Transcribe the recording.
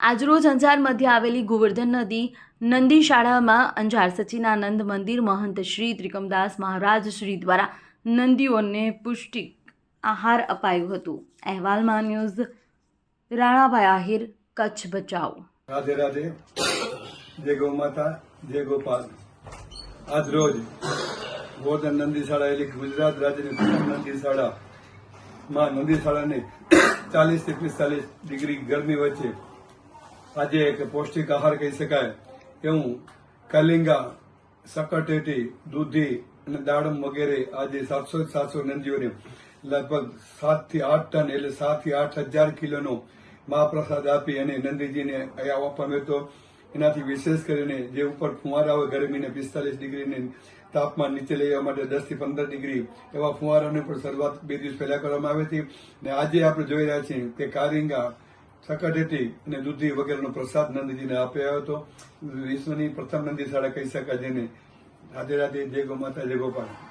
આજરોજ અંજાર મધ્ય આવેલી ગોવર્ધન નદી નંદી શાળામાં અંજાર સચિનાનંદ મંદિર મહંત શ્રી ત્રિકમદાસ મહારાજ શ્રી દ્વારા નંદીઓને પુષ્ટિક આહાર અપાયું હતું. અહેવાલમાં ન્યૂઝ, રાણાભાઈ આહિર, કચ્છ બચાવ. રાધે રાધે. જય ગૌ માતા, જય ગોપાલ આજ રોજ ગોર્ધન નંદી શાળા એટલે ગુજરાત રાજ્યની નંદી શાળા માં નંદી શાળાને ચાલીસથી પિસ્તાલીસ ડિગ્રી ગરમી વચ્ચે આજે એક પૌષ્ટિક આહાર કહી શકાય એવું કલિંગા સકટેટી દૂધી અને દાડમ વગેરે આજે સાતસો સાતસો નંદીઓને લગભગ સાતથી આઠ ટન એટલે સાતથી આઠ હજાર કિલોનો મહાપ્રસાદ આપી અને નંદીજીને અહીંયા આપવામાં હતો. એનાથી વિશેષ કરીને જે ઉપર ફુવારા હોય ગરમીને પિસ્તાલીસ ડિગ્રીને તાપમાન નીચે લઈ આવવા માટે દસથી પંદર ડિગ્રી એવા ફુવારાની પણ શરૂઆત બે દિવસ પહેલા કરવામાં આવી હતી. અને આજે આપણે જોઈ રહ્યા છીએ કે કારિંગા સકટેટી અને દૂધી વગેરેનો પ્રસાદ નંદીજીને આપ્યો હતો. વિશ્વની પ્રથમ નંદી શાળા કહી શકાય જેને રાધે રાધે, જય ગો માતા, જય ગોપાલ.